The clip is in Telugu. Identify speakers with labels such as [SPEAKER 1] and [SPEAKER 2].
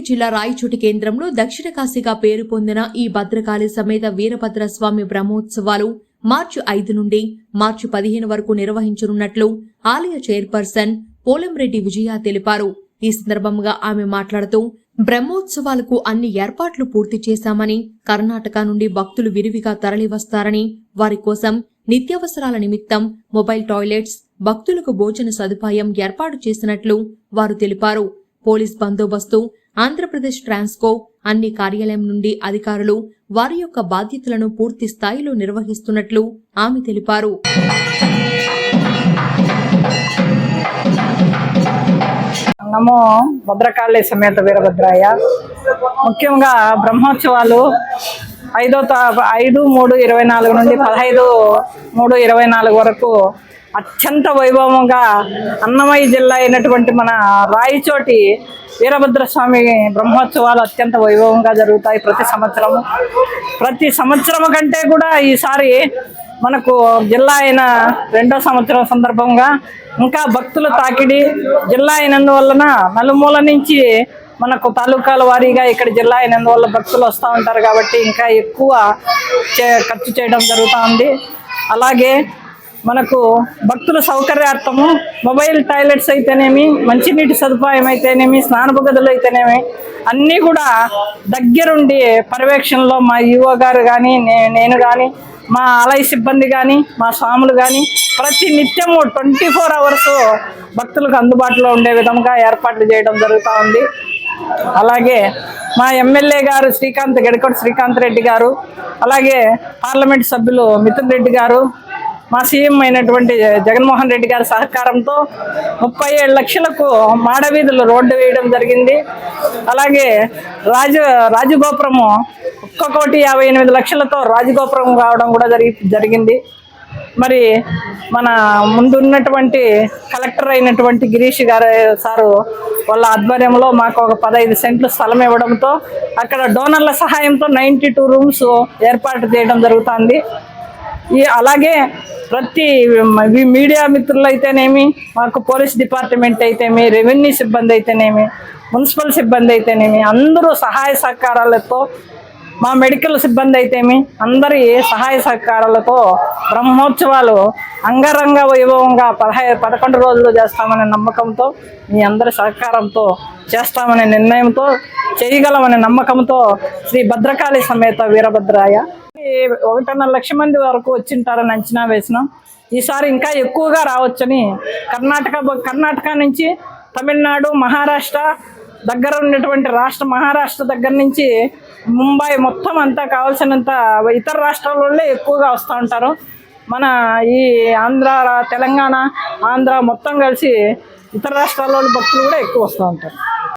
[SPEAKER 1] జిల్లా రాయచోటి కేంద్రంలో దక్షిణ కాశీగా పేరు పొందిన ఈ భద్రకాళి సమేత వీరభద్ర స్వామి బ్రహ్మోత్సవాలు మార్చి ఐదు నుండి మార్చి పదిహేను వరకు నిర్వహించనున్నట్లు ఆలయ చైర్పర్సన్ పోలంరెడ్డి విజయ తెలిపారు. ఈ సందర్భంగా ఆమె మాట్లాడుతూ బ్రహ్మోత్సవాలకు అన్ని ఏర్పాట్లు పూర్తి చేశామని కర్ణాటక నుండి భక్తులు విరివిగా తరలివస్తారని వారి కోసం నిత్యావసరాల నిమిత్తం మొబైల్ టాయిలెట్స్ భక్తులకు భోజన సదుపాయం ఏర్పాటు చేసినట్లు వారు తెలిపారు. పోలీస్ బందోబస్తు ఆంధ్రప్రదేశ్ ట్రాన్స్కో అన్ని కార్యాలయం నుండి అధికారులు వారి యొక్క బాధ్యతలను పూర్తి స్థాయిలో నిర్వహిస్తున్నట్లు ఆమె తెలిపారు.
[SPEAKER 2] నమో భద్రకాళి సమేత వీరభద్రాయ ముఖ్యంగా బ్రహ్మోత్సవాలు ఐదో ఐదు మూడు ఇరవై నాలుగు నుండి పదహైదు మూడు ఇరవై నాలుగు వరకు అత్యంత వైభవంగా అన్నమయ్య జిల్లా అయినటువంటి మన రాయిచోటి వీరభద్ర స్వామి బ్రహ్మోత్సవాలు అత్యంత వైభవంగా జరుగుతాయి ప్రతి సంవత్సరము. ప్రతి సంవత్సరం కంటే కూడా ఈసారి మనకు జిల్లా అయిన రెండో సంవత్సరం సందర్భంగా ఇంకా భక్తుల తాకిడి జిల్లా అయినందువలన నలుమూల నుంచి మనకు తాలూకాల వారీగా ఇక్కడ జిల్లా అయినందువల్ల భక్తులు వస్తూ ఉంటారు కాబట్టి ఇంకా ఎక్కువ చే ఖర్చు చేయడం జరుగుతూ ఉంది. అలాగే మనకు భక్తుల సౌకర్యార్థము మొబైల్ టాయిలెట్స్ అయితేనేమి మంచినీటి సదుపాయం అయితేనేమి స్నానపు గదులు అయితేనేమి అన్నీ కూడా దగ్గరుండి పర్యవేక్షణలో మా ఈఓ గారు కానీ నేను కానీ మా ఆలయ సిబ్బంది కానీ మా స్వాములు కానీ ప్రతి నిత్యము ట్వంటీ ఫోర్ అవర్స్ భక్తులకు అందుబాటులో ఉండే విధంగా ఏర్పాట్లు చేయడం జరుగుతూ ఉంది. అలాగే మా ఎమ్మెల్యే గారు శ్రీకాంత్ గడికోట శ్రీకాంత్ రెడ్డి గారు అలాగే పార్లమెంట్ సభ్యులు మిథున్ రెడ్డి గారు మా సీఎం అయినటువంటి జగన్మోహన్ రెడ్డి గారి సహకారంతో ముప్పై ఏడు లక్షలకు మాడవీధులు రోడ్డు వేయడం జరిగింది. అలాగే రాజ రాజగోపురము ఒక్క కోటి యాభై ఎనిమిది లక్షలతో రాజగోపురం కావడం కూడా జరిగి జరిగింది. మరి మన ముందున్నటువంటి కలెక్టర్ అయినటువంటి గిరీష్ గారు సారు వాళ్ళ ఆధ్వర్యంలో మాకు ఒక పదహైదు సెంట్లు స్థలం ఇవ్వడంతో అక్కడ డోనర్ల సహాయంతో నైంటీ టూ రూమ్స్ ఏర్పాటు చేయడం జరుగుతుంది. ఈ అలాగే ప్రతి మీడియా మిత్రులు అయితేనేమి మాకు పోలీస్ డిపార్ట్మెంట్ అయితేమి రెవెన్యూ సిబ్బంది అయితేనేమి మున్సిపల్ సిబ్బంది అయితేనేమి అందరూ సహాయ సహకారాలతో మా మెడికల్ సిబ్బంది అయితేమి అందరి సహాయ సహకారాలతో బ్రహ్మోత్సవాలు అంగరంగ వైభవంగా పదహై పదకొండు రోజులు చేస్తామనే నమ్మకంతో మీ అందరి సహకారంతో చేస్తామనే నిర్ణయంతో చేయగలమనే నమ్మకంతో శ్రీ భద్రకాళి సమేత వీరభద్రాయ ఒకటిన్నర లక్ష మంది వరకు వచ్చింటారని అంచనా వేసినాం. ఈసారి ఇంకా ఎక్కువగా రావచ్చని కర్ణాటక కర్ణాటక నుంచి తమిళనాడు మహారాష్ట్ర దగ్గర ఉన్నటువంటి రాష్ట్ర మహారాష్ట్ర దగ్గర నుంచి ముంబై మొత్తం అంతా కావాల్సినంత ఇతర రాష్ట్రాల వాళ్ళే ఎక్కువగా వస్తూ ఉంటారు. మన ఈ ఆంధ్ర తెలంగాణ ఆంధ్ర మొత్తం కలిసి ఇతర రాష్ట్రాల భక్తులు కూడా ఎక్కువ వస్తూ ఉంటారు.